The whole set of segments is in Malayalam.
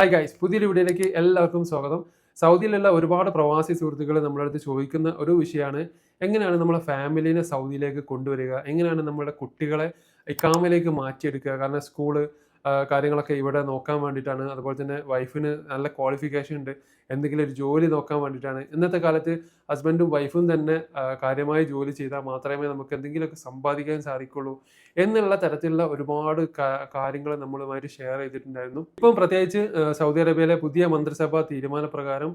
ഹായ് ഗൈസ് പുതിയൊരു വീഡിയോയിലേക്ക് എല്ലാവർക്കും സ്വാഗതം. സൗദിയിലുള്ള ഒരുപാട് പ്രവാസി സുഹൃത്തുക്കൾ നമ്മളടുത്ത് ചോദിക്കുന്ന ഒരു വിഷയമാണ്. എങ്ങനെയാണ് നമ്മളെ ഫാമിലിനെ സൗദിയിലേക്ക് കൊണ്ടുവരിക? എങ്ങനെയാണ് നമ്മുടെ കുട്ടികളെ ഇക്കാമിലേക്ക് മാറ്റിയെടുക്കുക? കാരണം സ്കൂൾ കാര്യങ്ങളൊക്കെ ഇവിടെ നോക്കാൻ വേണ്ടിയിട്ടാണ്. അതുപോലെ തന്നെ വൈഫിന് നല്ല ക്വാളിഫിക്കേഷൻ ഉണ്ട്. എന്തെങ്കിലും ഒരു ജോലി നോക്കാൻ വേണ്ടിയിട്ടാണ്. ഇന്നത്തെ കാലത്ത് ഹസ്ബൻഡും വൈഫും തന്നെ കാര്യമായി ജോലി ചെയ്താൽ മാത്രമേ നമുക്ക് എന്തെങ്കിലുമൊക്കെ സമ്പാദിക്കാൻ സാധിക്കുള്ളൂ എന്നുള്ള തരത്തിലുള്ള ഒരുപാട് കാര്യങ്ങൾ നമ്മളുമായിട്ട് ഷെയർ ചെയ്തിട്ടുണ്ടായിരുന്നു. ഇപ്പം പ്രത്യേകിച്ച് സൗദി അറേബ്യയിലെ പുതിയ മന്ത്രിസഭാ തീരുമാനപ്രകാരം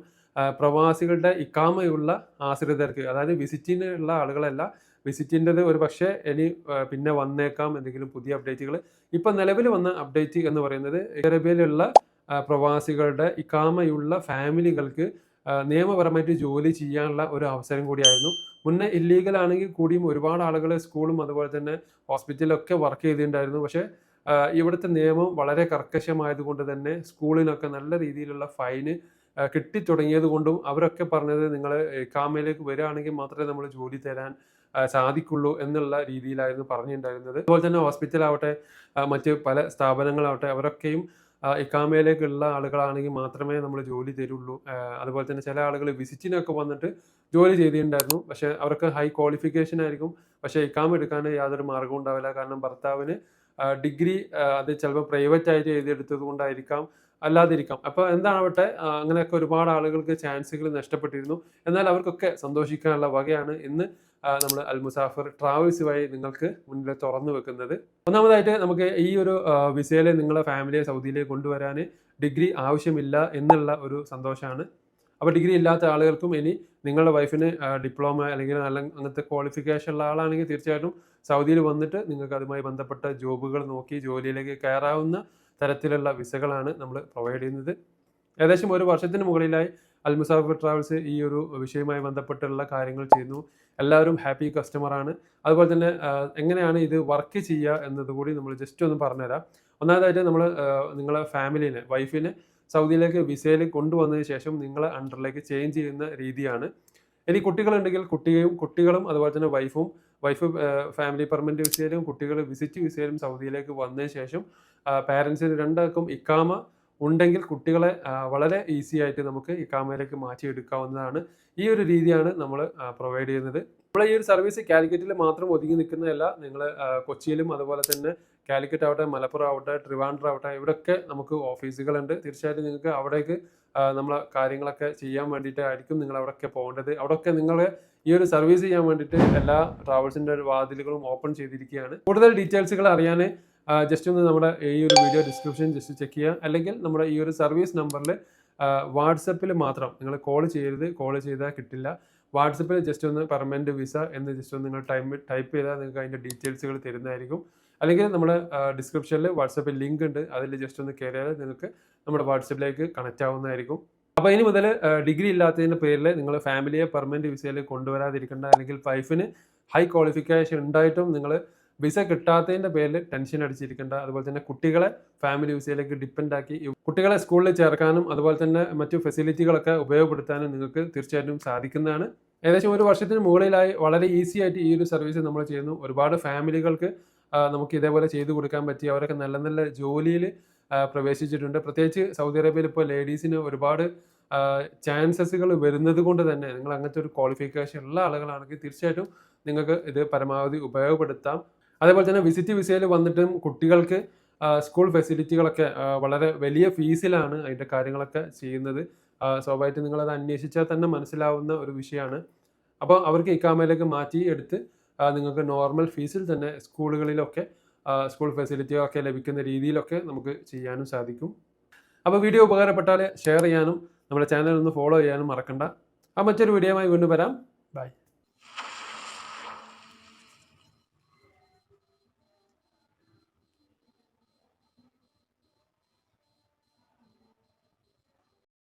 പ്രവാസികളുടെ ഇക്കാമയുള്ള ആശ്രിതർക്ക് അതായത് വിസിറ്റിനുള്ള ആളുകളല്ല വിസിറ്റിന്റെത് ഒരു പക്ഷേ ഇനി പിന്നെ വന്നേക്കാം എന്തെങ്കിലും പുതിയ അപ്ഡേറ്റുകൾ ഇപ്പം നിലവിൽ വന്ന അപ്ഡേറ്റ് എന്ന് പറയുന്നത് അറേബ്യയിലുള്ള പ്രവാസികളുടെ ഇക്കാമയുള്ള ഫാമിലികൾക്ക് നിയമപരമായിട്ട് ജോലി ചെയ്യാനുള്ള ഒരു അവസരം കൂടിയായിരുന്നു. മുന്നേ ഇല്ലീഗൽ ആണെങ്കിൽ കൂടിയും ഒരുപാട് ആളുകൾ സ്കൂളും അതുപോലെ തന്നെ ഹോസ്പിറ്റലൊക്കെ വർക്ക് ചെയ്തിട്ടുണ്ടായിരുന്നു. പക്ഷേ ഇവിടുത്തെ നിയമം വളരെ കർക്കശമായതുകൊണ്ട് തന്നെ സ്കൂളിനൊക്കെ നല്ല രീതിയിലുള്ള ഫൈന് കിട്ടിത്തുടങ്ങിയത് കൊണ്ടും അവരൊക്കെ പറഞ്ഞത് നിങ്ങൾ കാമയിലേക്ക് വരികയാണെങ്കിൽ മാത്രമേ നമ്മൾ ജോലി തരാൻ സാധിക്കുള്ളൂ എന്നുള്ള രീതിയിലായിരുന്നു പറഞ്ഞിട്ടുണ്ടായിരുന്നത് അതുപോലെ തന്നെ ഹോസ്പിറ്റലാവട്ടെ മറ്റ് പല സ്ഥാപനങ്ങളാവട്ടെ അവരൊക്കെയും ഇക്കാമയിലേക്കുള്ള ആളുകളാണെങ്കിൽ മാത്രമേ നമ്മൾ ജോലി തരുള്ളൂ. അതുപോലെ തന്നെ ചില ആളുകൾ വിസിറ്റിനൊക്കെ വന്നിട്ട് ജോലി ചെയ്തിട്ടുണ്ടായിരുന്നു പക്ഷേ അവർക്ക് ഹൈ ക്വാളിഫിക്കേഷൻ ആയിരിക്കും. പക്ഷേ ഇക്കാമ എടുക്കാൻ യാതൊരു മാർഗവും ഉണ്ടാവില്ല. കാരണം ഭർത്താവിന് ഡിഗ്രി അത് ചിലപ്പോൾ പ്രൈവറ്റ് ആയിട്ട് എഴുതിയെടുത്തത് കൊണ്ടായിരിക്കാം. അല്ലാതിരിക്കാം. അപ്പോൾ എന്താവട്ടെ അങ്ങനെയൊക്കെ ഒരുപാട് ആളുകൾക്ക് ചാൻസുകൾ നഷ്ടപ്പെട്ടിരുന്നു. എന്നാൽ അവർക്കൊക്കെ സന്തോഷിക്കാനുള്ള വകയാണ് ഇന്ന് നമ്മൾ അൽ മുസാഫർ ട്രാവൽസ് വഴി നിങ്ങൾക്ക് മുന്നിൽ തുറന്നു വെക്കുന്നത്. ഒന്നാമതായിട്ട് നമുക്ക് ഈ ഒരു വിസയിൽ നിങ്ങളുടെ ഫാമിലിയെ സൗദിയിലേക്ക് കൊണ്ടുവരാൻ ഡിഗ്രി ആവശ്യമില്ല എന്നുള്ള ഒരു സന്തോഷമാണ്. അപ്പോൾ ഡിഗ്രി ഇല്ലാത്ത ആളുകൾക്കും ഇനി നിങ്ങളുടെ വൈഫിന് ഡിപ്ലോമ അല്ലെങ്കിൽ നല്ല അങ്ങനത്തെ ക്വാളിഫിക്കേഷൻ ഉള്ള ആളാണെങ്കിൽ തീർച്ചയായിട്ടും സൗദിയിൽ വന്നിട്ട് നിങ്ങൾക്ക് അതുമായി ബന്ധപ്പെട്ട ജോബുകൾ നോക്കി ജോലിയിലേക്ക് കയറാവുന്ന തരത്തിലുള്ള വിസകളാണ് നമ്മൾ പ്രൊവൈഡ് ചെയ്യുന്നത്. ഏകദേശം ഒരു വർഷത്തിന് മുകളിലായി അൽ മുസാഫിർ ട്രാവൽസ് ഈ ഒരു വിഷയവുമായി ബന്ധപ്പെട്ടുള്ള കാര്യങ്ങൾ ചെയ്യുന്നു. എല്ലാവരും ഹാപ്പി കസ്റ്റമറാണ് അതുപോലെ തന്നെ എങ്ങനെയാണ് ഇത് വർക്ക് ചെയ്യുക എന്നതുകൂടി നമ്മൾ ജസ്റ്റ് ഒന്ന് പറഞ്ഞുതരാം. ഒന്നാമതായിട്ട് നമ്മൾ നിങ്ങളെ ഫാമിലിനെ വൈഫിനെ സൗദിയിലേക്ക് വിസയിൽ കൊണ്ടുവന്നതിന് ശേഷം നിങ്ങളെ അണ്ടറിലേക്ക് ചേഞ്ച് ചെയ്യുന്ന രീതിയാണ്. ഇനി കുട്ടികളുണ്ടെങ്കിൽ കുട്ടിയും കുട്ടികളും അതുപോലെ തന്നെ വൈഫും വൈഫ് ഫാമിലി പെർമനന്റ് വിസയിലും കുട്ടികൾ വിസിറ്റ് വിസയിലും സൗദിയിലേക്ക് വന്നതിന് ശേഷം പാരൻസിന് രണ്ടാൾക്കും ഇക്കാമ ഉണ്ടെങ്കിൽ കുട്ടികളെ വളരെ ഈസി ആയിട്ട് നമുക്ക് ഇക്കാമയിലേക്ക് മാറ്റിയെടുക്കാവുന്നതാണ്. ഈ ഒരു രീതിയാണ് നമ്മൾ പ്രൊവൈഡ് ചെയ്യുന്നത്. നമ്മൾ ഈ ഒരു സർവീസ് കാലിക്കറ്റിൽ മാത്രം ഒതുങ്ങി നിൽക്കുന്നതല്ല നിങ്ങൾ കൊച്ചിയിലും അതുപോലെ തന്നെ കാലിക്കറ്റ് ആവട്ടെ മലപ്പുറം ആവട്ടെ ട്രിവാൻഡ്രം ആവട്ടെ ഇവിടെയൊക്കെ നമുക്ക് ഓഫീസുകളുണ്ട് തീർച്ചയായിട്ടും നിങ്ങൾക്ക് അവിടേക്ക് നമ്മളെ കാര്യങ്ങളൊക്കെ ചെയ്യാൻ വേണ്ടിയിട്ടായിരിക്കും നിങ്ങൾ അവിടെയൊക്കെ പോകേണ്ടത്. അവിടെയൊക്കെ നിങ്ങൾ ഈ ഒരു സർവീസ് ചെയ്യാൻ വേണ്ടിയിട്ട് എല്ലാ ട്രാവൽസിന്റെ വാതിലുകളും ഓപ്പൺ ചെയ്തിരിക്കുകയാണ്. കൂടുതൽ ഡീറ്റെയിൽസുകൾ അറിയാൻ ജസ്റ്റ് ഒന്ന് നമ്മുടെ ഈ ഒരു വീഡിയോ ഡിസ്ക്രിപ്ഷൻ ജസ്റ്റ് ചെക്ക് ചെയ്യുക. അല്ലെങ്കിൽ നമ്മുടെ ഈ ഒരു സർവീസ് നമ്പറിൽ വാട്സപ്പിൽ മാത്രം നിങ്ങൾ കോൾ ചെയ്യരുത്. കോൾ ചെയ്താൽ കിട്ടില്ല. വാട്സപ്പിൽ ജസ്റ്റ് ഒന്ന് പെർമനന്റ് വിസ എന്ന് ജസ്റ്റ് ഒന്ന് നിങ്ങൾ ടൈപ്പ് ടൈപ്പ് ചെയ്താൽ നിങ്ങൾക്ക് അതിന്റെ ഡീറ്റെയിൽസുകൾ തരുന്നതായിരിക്കും. അല്ലെങ്കിൽ നമ്മൾ ഡിസ്ക്രിപ്ഷനിൽ വാട്സപ്പിൽ ലിങ്ക് ഉണ്ട്. അതിൽ ജസ്റ്റ് ഒന്ന് കയറിയാൽ നിങ്ങൾക്ക് നമ്മുടെ വാട്സപ്പിലേക്ക് കണക്റ്റ് ആവുന്നതായിരിക്കും. അപ്പോൾ ഇനി മുതൽ ഡിഗ്രി ഇല്ലാത്തതിന്റെ പേരിൽ നിങ്ങൾ ഫാമിലിയെ പെർമനന്റ് വിസയിൽ കൊണ്ടുവരാതിരിക്കേണ്ട അല്ലെങ്കിൽ വൈഫിന് ഹൈ ക്വാളിഫിക്കേഷൻ ഉണ്ടായിട്ടും നിങ്ങൾ വിസ കിട്ടാത്തതിന്റെ പേരിൽ ടെൻഷൻ അടിച്ചിരിക്കേണ്ട. അതുപോലെ തന്നെ കുട്ടികളെ ഫാമിലി വിസയിലേക്ക് ഡിപ്പെൻഡ് ആക്കി കുട്ടികളെ സ്കൂളിൽ ചേർക്കാനും അതുപോലെ തന്നെ മറ്റു ഫെസിലിറ്റികളൊക്കെ ഉപയോഗപ്പെടുത്താനും നിങ്ങൾക്ക് തീർച്ചയായിട്ടും സാധിക്കുന്നതാണ്. ഏകദേശം ഒരു വർഷത്തിന് മുകളിലായി വളരെ ഈസി ആയിട്ട് ഈ ഒരു സർവീസ് നമ്മൾ ചെയ്യുന്നു. ഒരുപാട് ഫാമിലികൾക്ക് നമുക്ക് ഇതേപോലെ ചെയ്തു കൊടുക്കാൻ പറ്റി. അവരൊക്കെ നല്ല നല്ല ജോലിയിൽ പ്രവേശിച്ചിട്ടുണ്ട്. പ്രത്യേകിച്ച് സൗദി അറേബ്യയിൽ ഇപ്പോൾ ലേഡീസിന് ഒരുപാട് ചാൻസസുകൾ വരുന്നത് കൊണ്ട് തന്നെ നിങ്ങൾ അങ്ങനത്തെ ഒരു ക്വാളിഫിക്കേഷൻ ഉള്ള ആളുകളാണെങ്കിൽ തീർച്ചയായിട്ടും നിങ്ങൾക്ക് ഇത് പരമാവധി ഉപയോഗപ്പെടുത്താം. അതേപോലെ തന്നെ വിസിറ്റ് വിസയിൽ വന്നിട്ടും കുട്ടികൾക്ക് സ്കൂൾ ഫെസിലിറ്റികളൊക്കെ വളരെ വലിയ ഫീസിലാണ് അതിന്റെ കാര്യങ്ങളൊക്കെ ചെയ്യുന്നത്. സ്വാഭാവികമായിട്ടും നിങ്ങളത് അന്വേഷിച്ചാൽ തന്നെ മനസ്സിലാവുന്ന ഒരു വിഷയമാണ്. അപ്പോൾ അവർക്ക് ഇക്കാമയിലേക്ക് മാറ്റി എടുത്ത് നിങ്ങൾക്ക് നോർമൽ ഫീസിൽ തന്നെ സ്കൂളുകളിലൊക്കെ സ്കൂൾ ഫെസിലിറ്റിയൊക്കെ ലഭിക്കുന്ന രീതിയിലൊക്കെ നമുക്ക് ചെയ്യാനും സാധിക്കും. അപ്പോൾ വീഡിയോ ഉപകാരപ്പെട്ടാൽ ഷെയർ ചെയ്യാനും നമ്മുടെ ചാനൽ ഒന്ന് ഫോളോ ചെയ്യാനും മറക്കണ്ട. ആ മറ്റൊരു വീഡിയോയുമായി വീണ്ടും വരാം. ബൈ